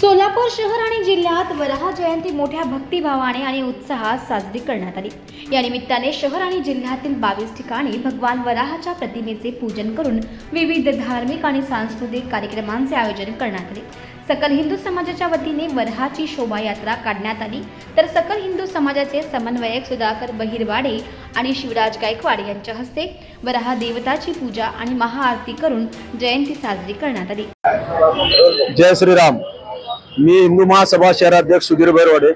सोलापूर शहर आणि जिल्ह्यात वराह जयंती मोठ्या भक्तिभावाने आणि उत्साहात साजरी करण्यात आली. या निमित्ताने शहर आणि जिल्ह्यातील बावीस ठिकाणी भगवान वराहाच्या प्रतिमेचे पूजन करून विविध धार्मिक आणि सांस्कृतिक कार्यक्रमांचे आयोजन करण्यात आले. सकल हिंदू समाजाच्या वतीने वरहाची शोभायात्रा काढण्यात आली. तर सकल हिंदू समाजाचे समन्वयक सुधाकर बहिरवाडे आणि शिवराज गायकवाड यांच्या हस्ते वराहा देवताची पूजा आणि महाआरती करून जयंती साजरी करण्यात आली. जय श्रीराम. मी हिंदू महासभा शहराध्यक्ष सुधीर बैरवाडे.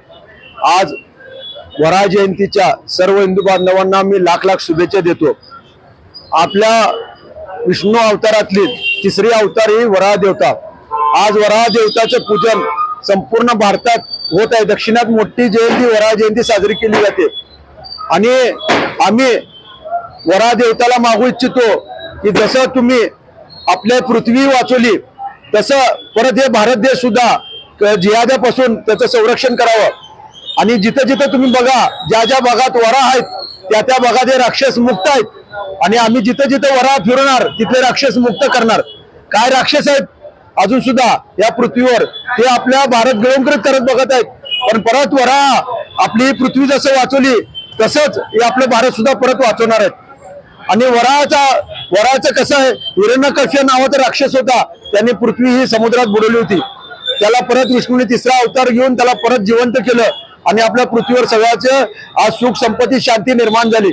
आज वरा जयंतीच्या सर्व हिंदू बांधवांना मी लाख लाख शुभेच्छा देतो. आपल्या विष्णू अवतारातली तिसरी अवतार ही वराह देवता. आज वराह देवताचं पूजन संपूर्ण भारतात होत आहे. दक्षिणात मोठी जयंती वराह जयंती साजरी केली जाते. आणि आम्ही वराह देवताला मागू इच्छितो की जसं तुम्ही आपल्या पृथ्वी वाचवली तसं परत हे भारत देश सुद्धा जिहाद्यापासून त्याचं संरक्षण करावं. आणि जिथं जिथं तुम्ही बघा ज्या ज्या भागात वरा आहेत त्या त्या भागात हे राक्षस मुक्त आहेत. आणि आम्ही जिथं जिथं वरा फिरवणार तिथले राक्षस मुक्त करणार. काय राक्षस आहेत? अजून सुद्धा या पृथ्वीवर. ते आपल्या भारत गळंकृत करत बघत आहेत. पण परत वरा आपली पृथ्वी जसं वाचवली तसंच हे आपलं भारत सुद्धा परत वाचवणार आहेत. आणि वराचा वराचं कसं आहे? हिरण्यकश्य नावाचा राक्षस होता. त्याने पृथ्वी ही समुद्रात बुडवली होती. त्याला परत विष्णूने तिसरा अवतार घेऊन त्याला परत जिवंत केलं आणि आपल्या पृथ्वीवर सगळ्याचं आज सुख संपत्ती शांती निर्माण झाली.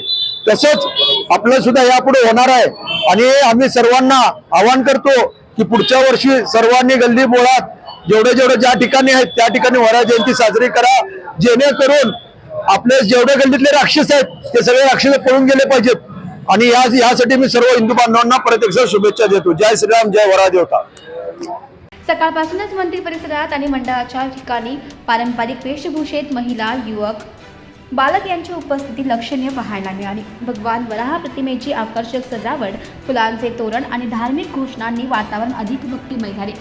तसंच आपलं सुद्धा यापुढे होणार आहे. आणि आम्ही सर्वांना आवाहन करतो की पुढच्या वर्षी सर्वांनी गल्ली बोळात जेवढे जेवढे ज्या ठिकाणी आहेत त्या ठिकाणी वरा जयंती साजरी करा. जेणेकरून आपले जेवढे गल्लीतले राक्षस आहेत ते सगळे राक्षस पळून गेले पाहिजेत. आणि यासाठी मी सर्व हिंदू बांधवांना प्रत्यक्ष शुभेच्छा देतो. जय श्रीराम जय वरादेवता सकाळपासूनच मंदिर परिसरात आणि मंडळाच्या ठिकाणी पारंपरिक वेशभूषेत महिला युवक बालक यांची उपस्थिती लक्षणीय पाहायला मिळाली. भगवान वराह प्रतिमेची आकर्षक सजावट फुलांचे तोरण आणि धार्मिक घोषणांनी वातावरण अधिक भक्तिमय झाले.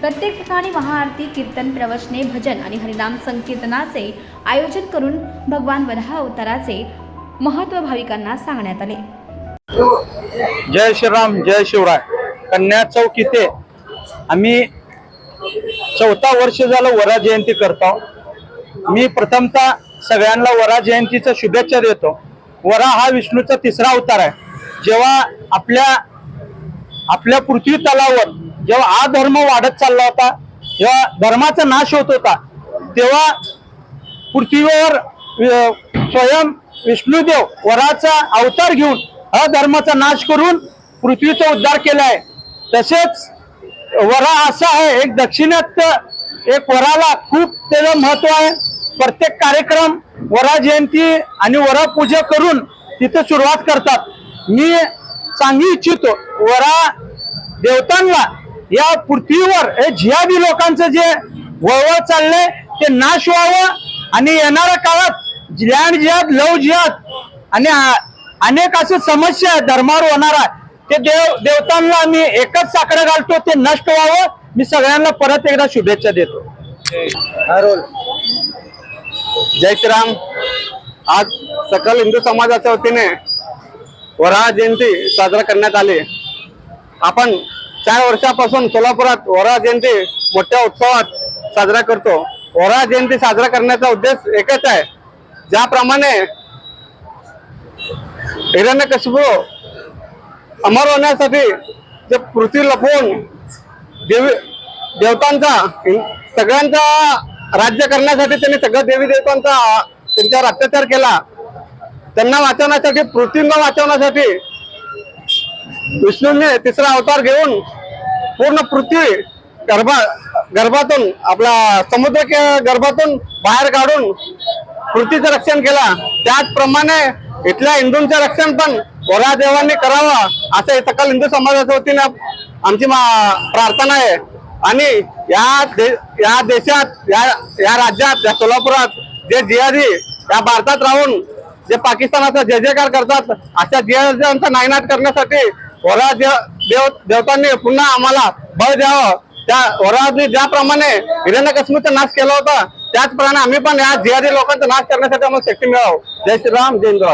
प्रत्येक ठिकाणी महाआरती कीर्तन प्रवचने भजन आणि हरिनाम संकीर्तनाचे आयोजन करून भगवान वराह अवताराचे महत्त्व भाविकांना सांगण्यात आले. जय श्रीराम जय शिवराय. कन्या चौक इथे आम्ही चौथा वर्ष झालं वरा जयंती करतो. मी प्रथमतः सगळ्यांना वरा जयंतीच्या शुभेच्छा देतो. वरा हा विष्णूचा तिसरा अवतार आहे. जेव्हा आपल्या आपल्या पृथ्वी तलावर जेव्हा हा धर्म वाढत चालला होता जेव्हा धर्माचा नाश होत होता तेव्हा पृथ्वीवर स्वयं विष्णुदेव वराचा अवतार घेऊन हा धर्माचा नाश करून पृथ्वीचा उद्धार केला आहे. तसेच वरा असा आहे एक दक्षिणात एक वराला खूप त्याचं महत्त्व आहे. प्रत्येक कार्यक्रम वरा जयंती आणि वरा पूजा करून तिथे सुरुवात करतात. मी सांगू इच्छितो वरा देवतांना या पृथ्वीवर हे जियाबी लोकांचं जे वळवळ चाललंय ते नाश व्हावं आणि येणाऱ्या काळात लँड जिहाद लव जिहाद आणि अनेक असे समस्या धर्मावर होणार होणारा ते देव देवतांना आम्ही एकच साकडं घालतो ते नष्ट व्हावं. मी सगळ्यांना परत एकदा शुभेच्छा देतो. जय श्रीराम. आज सकल हिंदू समाजाच्या वतीने वराह जयंती साजरा करण्यात आली. आपण चार वर्षापासून सोलापुरात वराह जयंती मोठ्या उत्सवात साजरा करतो. वराह जयंती साजरा करण्याचा उद्देश एकच आहे. ज्याप्रमाणे हिरण्यकशिपू अमर होण्यासाठी जे पृथ्वी लपवून देवी देवतांचा सगळ्यांचा राज्य करण्यासाठी त्यांनी सगळ्या देवी देवतांचा त्यांच्यावर अत्याचार केला. त्यांना वाचवण्यासाठी पृथ्वींना वाचवण्यासाठी विष्णूंनी तिसरा अवतार घेऊन पूर्ण पृथ्वी गर्भा गर्भातून आपला समुद्र गर्भातून बाहेर काढून पृथ्वीचं रक्षण केला. त्याचप्रमाणे इथल्या हिंदूंचं रक्षण पण वरा देवांनी करावं असं हे सकल हिंदू समाजाच्या वतीने आमची प्रार्थना आहे. आणि या दे- या देशात या या राज्यात या सोलापुरात जे जिहादी या भारतात राहून जे पाकिस्तानाचा जय जयकार करतात अशा जिहाद्यांचा नायनाट करण्यासाठी वरा देव देव देवतांनी पुन्हा आम्हाला बळ द्यावं. त्या वराने ज्याप्रमाणे हिरण्यकश्मीरचा नाश केला होता त्याचप्रमाणे आम्ही पण या जिहादी लोकांचा नाश करण्यासाठी आम्हाला शक्ती मिळावं. जय श्रीराम जय हिंद.